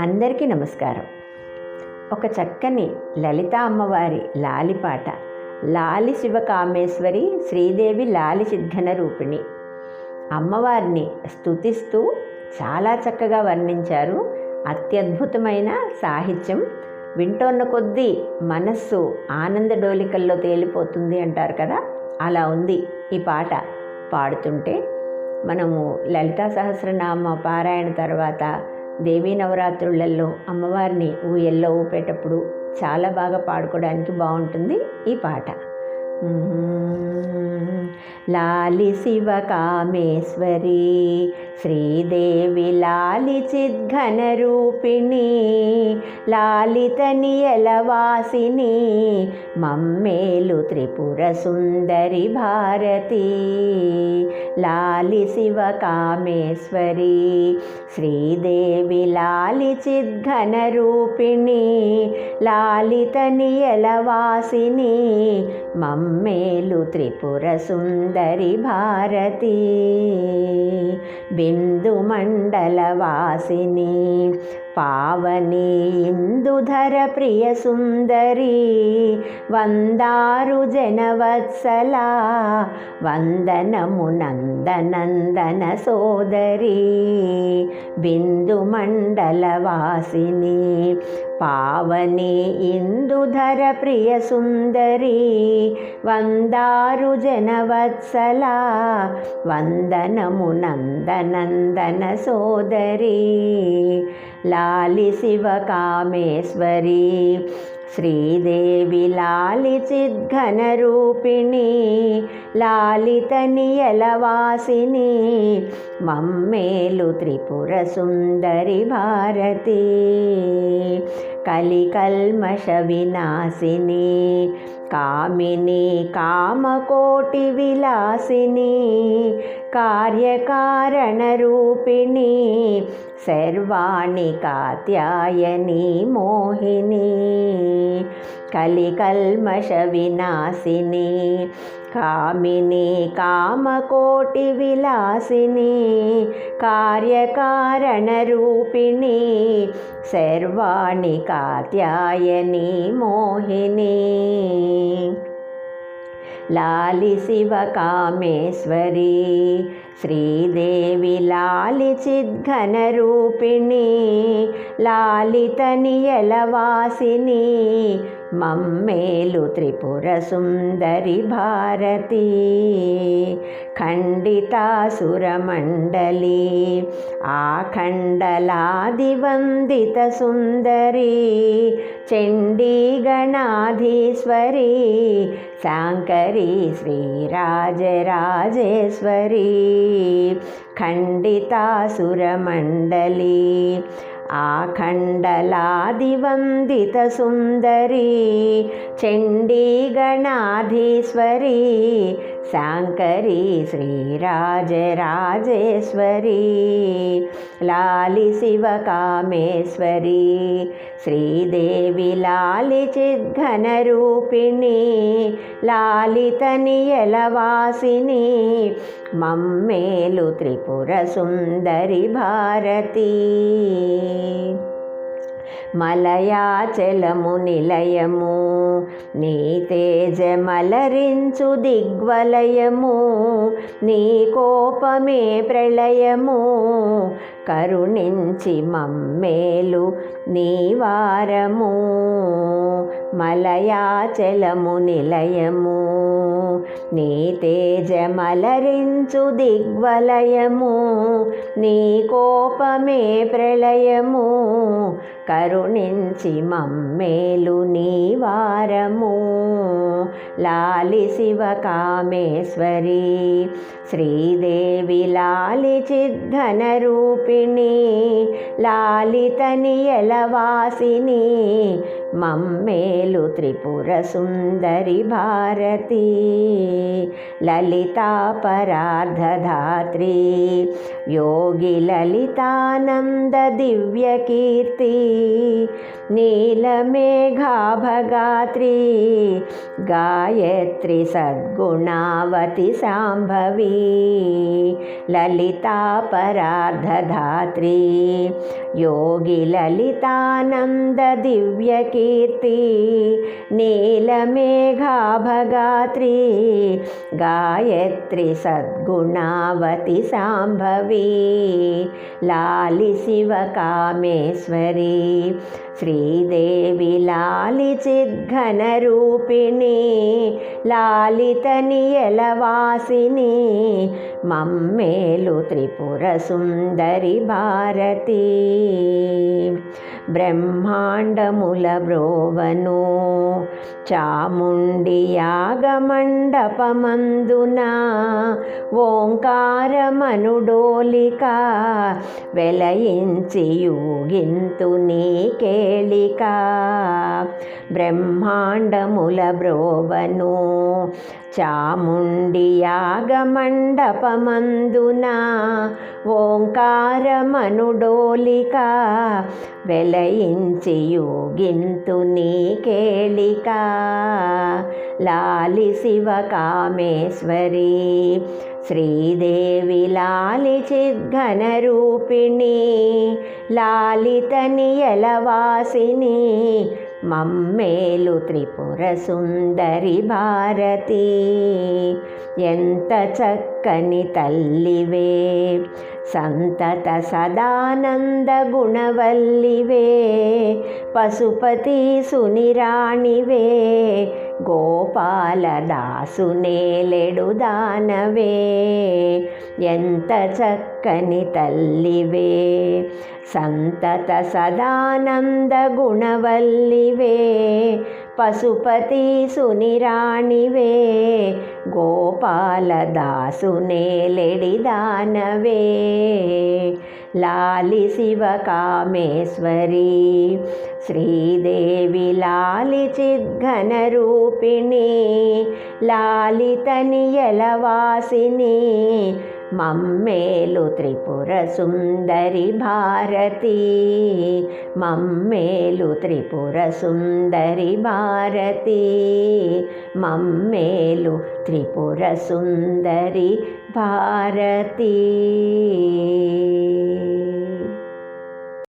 అందరికీ నమస్కారం. ఒక చక్కని లలిత అమ్మవారి లాలిపాట లాలి శివకామేశ్వరి శ్రీదేవి లాలి సిద్ధన రూపిణి. అమ్మవారిని స్తుతిస్తూ చాలా చక్కగా వర్ణించారు. అత్యద్భుతమైన సాహిత్యం. వింటోన్న కొద్దీ మనస్సు ఆనంద డోలికల్లో తేలిపోతుంది అంటారు కదా? అలా ఉంది ఈ పాట పాడుతుంటే. మనము లలితా సహస్రనామ పారాయణ తర్వాత దేవీ నవరాత్రులలో అమ్మవారిని ఊయల్లో ఊపేటప్పుడు చాలా బాగా పాడుకోవడానికి బాగుంటుంది ఈ పాట. లాలి శివ కామేశ్వరి శ్రీదేవి లాలి చిద్ఘనరూపిణి రూపిణి లాలితని మమ్మేలు త్రిపుర సుందరి భారతి. లాలి శివ కామేశ్వరి శ్రీదేవి లాలి చిద్ఘనరూపిణి రూపిణి లాలితని మమ్మేలు త్రిపుర సుందరి భారతి. బిందు మండల వాసిని పావని ఇందుధర ప్రియ సుందరి. వందారు జనవత్సల వందనము నందనందన సోదరి. బిందు మండల వాసిని పావని ఇందుధర ప్రియ సుందరి వందారు జనవత్సల వందనము నందనందన సోదరి. లాలి శివ కామేశ్వరి శ్రీదేవి లాలి చిద్ఘన రూపిణి లాలిత నియలవాసిని మమ్మేలు త్రిపుర సుందరి భారతి. కలికల్మష వినాశిని కామిని కామకోటి విలాసిని కార్యకారణ రూపిణి సర్వాణి కాత్యాయని మోహిని. కలికల్మష వినాశిని కామిని కామకోటి విలాసిని కార్యకారణ రూపిణి సర్వాణి కాత్యాయని మోహిని. లాలి శివ కామేశ్వరి శ్రీదేవి లాలి చిద్ఘన రూపిణి లాలితని మమ్మేలు త్రిపుర సుందరి భారతి ఖండితాసురమండలి ఆఖండలాది వందిత సుందరి చండీ గణాధీశ్వరి శాంకరి శ్రీరాజరాజేశ్వరీ. ఖండితాసురమండలి ఆఖండలాదివందిత సుందరి చండీ గణాధీశ్వరి శాంకరి శ్రీరాజరాజేశ్వరి లాలి శివ కామేశ్వరి శ్రీదేవి లాలి చిద్ఘనరూపిణి రూపిణి లాలితని మమ్మేలు త్రిపుర సుందరి భారతీ. మలయాచలము నిలయము నీ తేజమలరించు దిగ్వలయము నీ కోపమే ప్రళయము కరుణించి మమ్మేలు నీవారము మలయాచలము నిలయము. నీ తేజమలరించు దిగ్వలయము. నీ కోపమే ప్రళయము. కరుణించి మమ్మేలు నీవారము లాలి శివ కామేశ్వరి శ్రీదేవి లాలి చిద్ధన రూపిణి లాలితని ఎలవాసిని మమ్మేలు త్రిపుర సుందరి భారతి లలితాపరాధధాత్రి యోగి లలితానంద దివ్యకీర్తి నీలమేఘాభగాత్రి గాయత్రి సద్గుణావతి సాంభవి లలితాపరాధధాత్రి యోగి లలితానంద దివ్యకీర్తి కీర్తి నీలమేఘాభగాత్రి గాయత్రి సద్గుణావతి సాంభవి లాలి శివ కామేశ్వరి శ్రీదేవి లాలిచిద్ఘనరూపిణి లాలితనియలవాసిని మమ్మేలు త్రిపుర సుందరి భారతి. బ్రహ్మాండముల బ్రోవను చాముండి యాగమండపమందున ఓంకారమనుడోలిక వెలయించి యూగింతు నీకే తేలిక. బ్రహ్మాండముల బ్రోవను చాముండి యాగమండపమందున ఓంకారమనుడోలిక వెలయించి యోగింతు నీ కేళిక. లాలి శివ శివకామేశ్వరి శ్రీదేవి లాలి చిద్ఘనరూపిణి లాలితనియలవాసిని మమ్మేలు త్రిపుర సుందరి భారతి. ఎంత చక్కని తల్లివే సంతత సదానంద గుణవల్లివే పశుపతి సునిరాణివే గోపాలదాసునేలెడు దానవే ఎంత చక్కని తల్లివే. సంతత సదానంద గుణవల్లివే పశుపతి సునిరాణివే. గోపాలదాసునేలెడి దానవే. లాలి శివకామేశ్వరి శ్రీదేవి లాలి చిద్ఘనరూపిణి లాలితనియలవాసిని మమ్మేలు త్రిపుర సుందరి భారతి. మమ్మేలు త్రిపుర సుందరి భారతి. మమ్మేలు త్రిపుర సుందరి భారతి